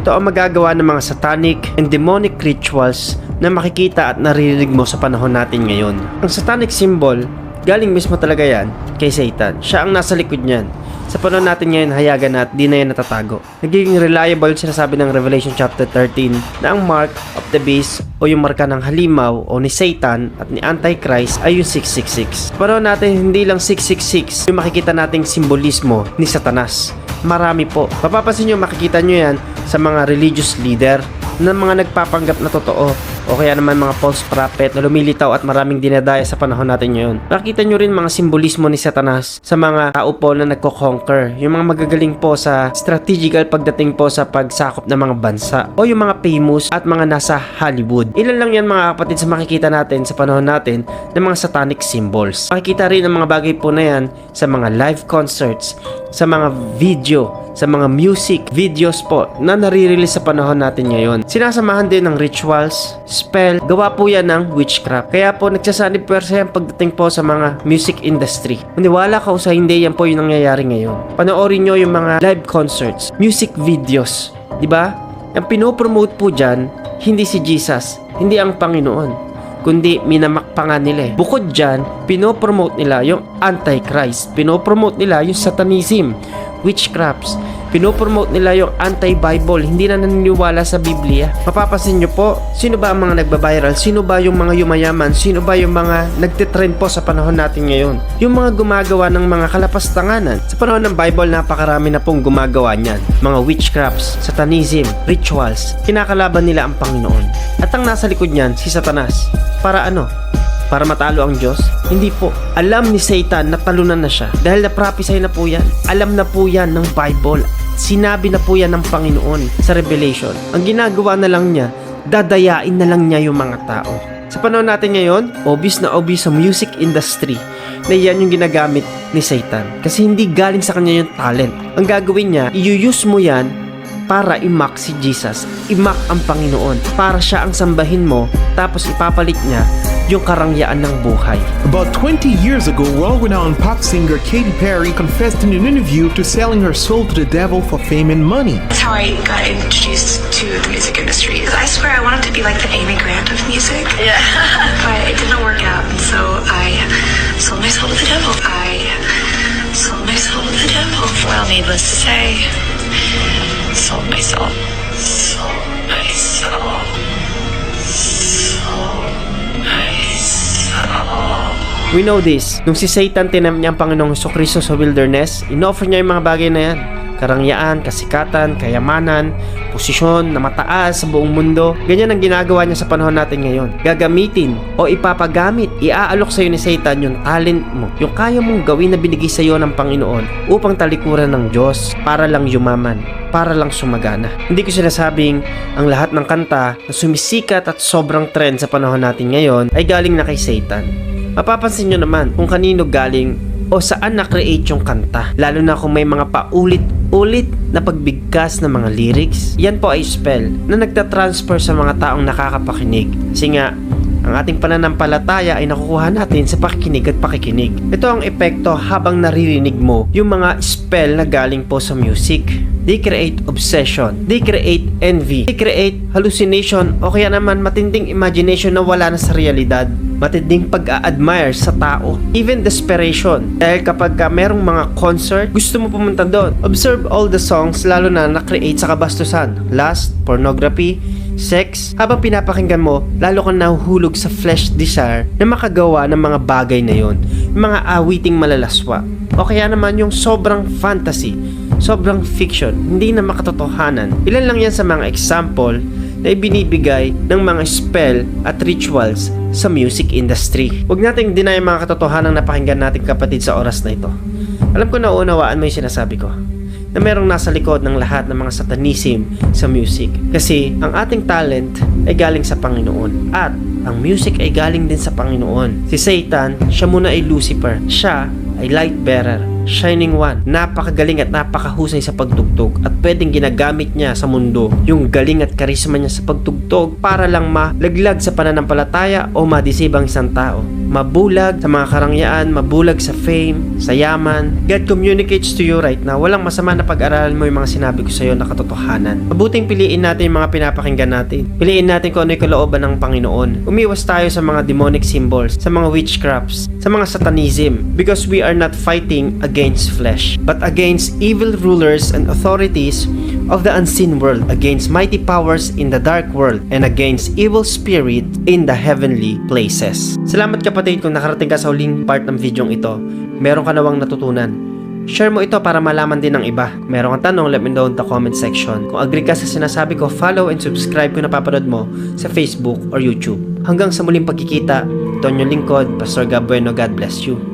ito ang magagawa ng mga satanic and demonic rituals na makikita at naririnig mo sa panahon natin ngayon. Ang satanic symbol, galing mismo talaga yan kay Satan. Siya ang nasa likod niyan. Sa panahon natin ngayon, hayagan na at di na yan natatago. Nagiging reliable yung sinasabi ng Revelation chapter 13 na ang mark of the beast o yung marka ng halimaw o ni Satan at ni Antichrist ay yung 666. Sa panahon natin, hindi lang 666 yung makikita nating simbolismo ni Satanas. Marami po. Mapapansin nyo, makikita nyo yan sa mga religious leader na mga nagpapanggap na totoo o kaya naman mga false prophet na lumilitaw at maraming dinadaya sa panahon natin ngayon. Nakita nyo rin mga simbolismo ni Satanas sa mga tao po na nagko-conquer. Yung mga magagaling po sa strategical pagdating po sa pagsakop ng mga bansa o yung mga famous at mga nasa Hollywood. Ilan lang yan mga kapatid sa makikita natin sa panahon natin ng mga satanic symbols. Makikita rin ang mga bagay po na yan sa mga live concerts, sa mga video, sa mga music videos po na nare-release sa panahon natin ngayon. Sinasamahan din ng rituals, spell, gawa po yan ng witchcraft. Kaya po nagsasanib pwersa yan pagdating po sa mga music industry. Maniwala ka o sa hindi, yan po yung nangyayari ngayon. Panoorin nyo yung mga live concerts, music videos, di ba? Ang pinopromote po dyan, hindi si Jesus, hindi ang Panginoon kundi minamak pa nga nila eh. Bukod dyan, pinopromote nila yung Antichrist. Pinopromote nila yung Satanism, witchcrafts. Pinopromote nila yung anti-Bible, hindi na naniniwala sa Biblia. Mapapansin nyo po, sino ba ang mga nagbabiral? Sino ba yung mga yumayaman? Sino ba yung mga nagtitrend po sa panahon natin ngayon? Yung mga gumagawa ng mga kalapastanganan. Sa panahon ng Bible, napakarami na pong gumagawa niyan. Mga witchcrafts, satanism, rituals. Kinakalaban nila ang Panginoon. At ang nasa likod niyan, si Satanas. Para ano? para matalo ang Diyos? Hindi po. Alam ni Satan na talunan na siya. Dahil na-prophesy na po yan. Alam na po yan ng Bible. Sinabi na po yan ng Panginoon sa Revelation. Ang ginagawa na lang niya, dadayain na lang niya yung mga tao. Sa panahon natin ngayon, obvious na obvious sa music industry na yan yung ginagamit ni Satan. Kasi hindi galing sa kanya yung talent. Ang gagawin niya, i-use mo yan para imak si Jesus, imak ang Panginoon, para siya ang sambahin mo, tapos ipapalit niya yung karangyaan ng buhay. About 20 years ago, world-renowned pop singer Katy Perry confessed in an interview to selling her soul to the devil for fame and money. That's how I got introduced to the music industry. I swear I wanted to be like the Amy Grant of music. Yeah. but it didn't work out, and so I sold my soul to the devil. I sold my soul to the devil. Well, needless to say, sold my soul. Sold my soul. Sold my soul. We know this. Nung si Satan tinam niya ang Panginoong Kristo sa wilderness, inoffer niya yung mga bagay na yan. Karangyaan, kasikatan, kayamanan, posisyon na mataas sa buong mundo. Ganyan ang ginagawa niya sa panahon natin ngayon. Gagamitin o ipapagamit, iaalok sa iyo ni Satan yung talent mo, yung kaya mong gawin na binigay sa iyo ng Panginoon upang talikuran ng Diyos para lang yumaman, para lang sumagana. Hindi ko sinasabing ang lahat ng kanta na sumisikat at sobrang trend sa panahon natin ngayon ay galing na kay Satan. Mapapansin nyo naman kung kanino galing o saan na-create yung kanta. Lalo na kung may mga paulit-ulit na pagbigkas ng mga lyrics. Yan po ay spell na nagtatransfer sa mga taong nakakapakinig. Kasi nga, ang ating pananampalataya ay nakukuha natin sa pakikinig at pakikinig. Ito ang epekto habang naririnig mo yung mga spell na galing po sa music. They create obsession. They create envy. They create hallucination o kaya naman matinding imagination na wala na sa realidad. Matinding pag-a-admire sa tao. Even desperation. Dahil kapag ka merong mga concert, gusto mo pumunta doon. Observe all the songs lalo na na-create sa kabastusan. Lust, pornography, sex. Habang pinapakinggan mo, lalo kang nahuhulog sa flesh desire na makagawa ng mga bagay na yon. Mga awiting malalaswa. O kaya naman yung sobrang fantasy, sobrang fiction, hindi na makatotohanan. Ilan lang yan sa mga example na ibinibigay ng mga spell at rituals sa music industry. Huwag nating deny ang mga katotohanan na pakinggan natin kapatid sa oras na ito. Alam ko na unawaan mo yung sinasabi ko na merong nasa likod ng lahat ng mga satanism sa music. Kasi ang ating talent ay galing sa Panginoon at ang music ay galing din sa Panginoon. Si Satan, siya muna ay Lucifer. Siya ay light bearer Shining One, napakagaling at napakahusay sa pagtugtog at pwedeng ginagamit niya sa mundo yung galing at karisma niya sa pagtugtog para lang malaglag sa pananampalataya o madisib ang isang tao. Mabulag sa mga karangyaan, mabulag sa fame, sa yaman. God communicates to you right now. Walang masama na pag-aralan mo yung mga sinabi ko sa iyo na katotohanan. Mabuting piliin natin yung mga pinapakinggan natin. Piliin natin kung ano yung kalooban ng Panginoon. Umiwas tayo sa mga demonic symbols, sa mga witchcrafts, sa mga satanism because we are not fighting against flesh but against evil rulers and authorities of the unseen world, against mighty powers in the dark world, and against evil spirit in the heavenly places. Salamat kapatid kung nakarating ka sa huling part ng videong ito. Meron ka nawang natutunan. Share mo ito para malaman din ng iba. Meron kang tanong, let me know in the comment section. Kung agree ka sa sinasabi ko, follow and subscribe kung napapanood mo sa Facebook or YouTube. Hanggang sa muling pagkikita, inyong lingkod, Pastor Gab Bueno. God bless you.